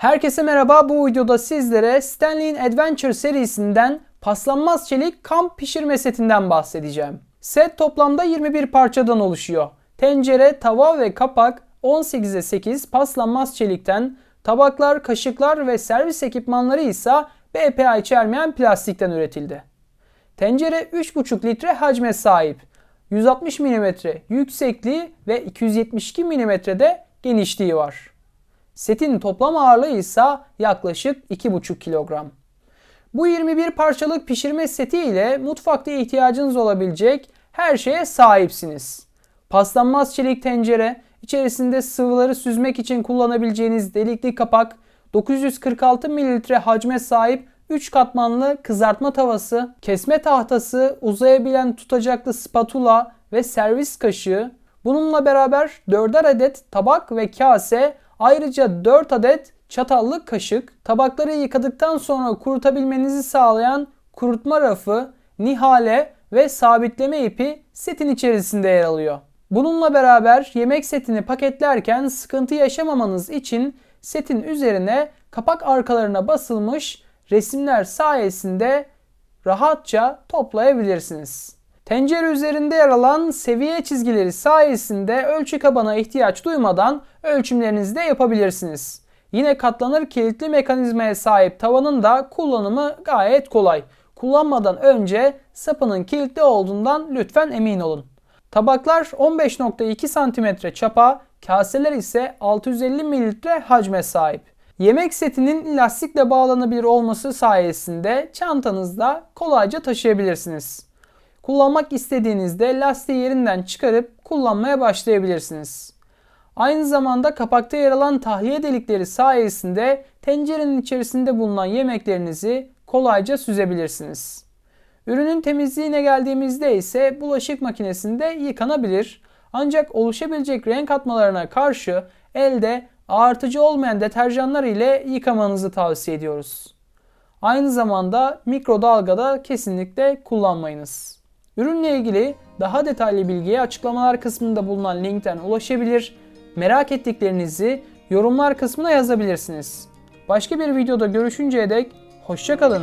Herkese merhaba. Bu videoda sizlere Stanley'in Adventure serisinden paslanmaz çelik kamp pişirme setinden bahsedeceğim. Set toplamda 21 parçadan oluşuyor. Tencere, tava ve kapak 18'e 8 paslanmaz çelikten, tabaklar, kaşıklar ve servis ekipmanları ise BPA içermeyen plastikten üretildi. Tencere 3,5 litre hacme sahip. 160 mm yüksekliği ve 272 mm de genişliği var. Setin toplam ağırlığı ise yaklaşık 2,5 kilogram. Bu 21 parçalık pişirme seti ile mutfakta ihtiyacınız olabilecek her şeye sahipsiniz. Paslanmaz çelik tencere, içerisinde sıvıları süzmek için kullanabileceğiniz delikli kapak, 946 ml hacme sahip 3 katmanlı kızartma tavası, kesme tahtası, uzayabilen tutacaklı spatula ve servis kaşığı. Bununla beraber 4'er adet tabak ve kase, ayrıca 4 adet çatallı kaşık, tabakları yıkadıktan sonra kurutabilmenizi sağlayan kurutma rafı, nihale ve sabitleme ipi setin içerisinde yer alıyor. Bununla beraber yemek setini paketlerken sıkıntı yaşamamanız için setin üzerine kapak arkalarına basılmış resimler sayesinde rahatça toplayabilirsiniz. Tencere üzerinde yer alan seviye çizgileri sayesinde ölçü kabana ihtiyaç duymadan ölçümlerinizi de yapabilirsiniz. Yine katlanır kilitli mekanizmaya sahip tavanın da kullanımı gayet kolay. Kullanmadan önce sapının kilitli olduğundan lütfen emin olun. Tabaklar 15.2 cm çapa, kaseler ise 650 ml hacme sahip. Yemek setinin lastikle bağlanabilir olması sayesinde çantanızda kolayca taşıyabilirsiniz. Kullanmak istediğinizde lastiği yerinden çıkarıp kullanmaya başlayabilirsiniz. Aynı zamanda kapakta yer alan tahliye delikleri sayesinde tencerenin içerisinde bulunan yemeklerinizi kolayca süzebilirsiniz. Ürünün temizliğine geldiğimizde ise bulaşık makinesinde yıkanabilir. Ancak oluşabilecek renk atmalarına karşı elde ağartıcı olmayan deterjanlar ile yıkamanızı tavsiye ediyoruz. Aynı zamanda mikrodalgada kesinlikle kullanmayınız. Ürünle ilgili daha detaylı bilgiye açıklamalar kısmında bulunan linkten ulaşabilir. Merak ettiklerinizi yorumlar kısmına yazabilirsiniz. Başka bir videoda görüşünceye dek hoşçakalın.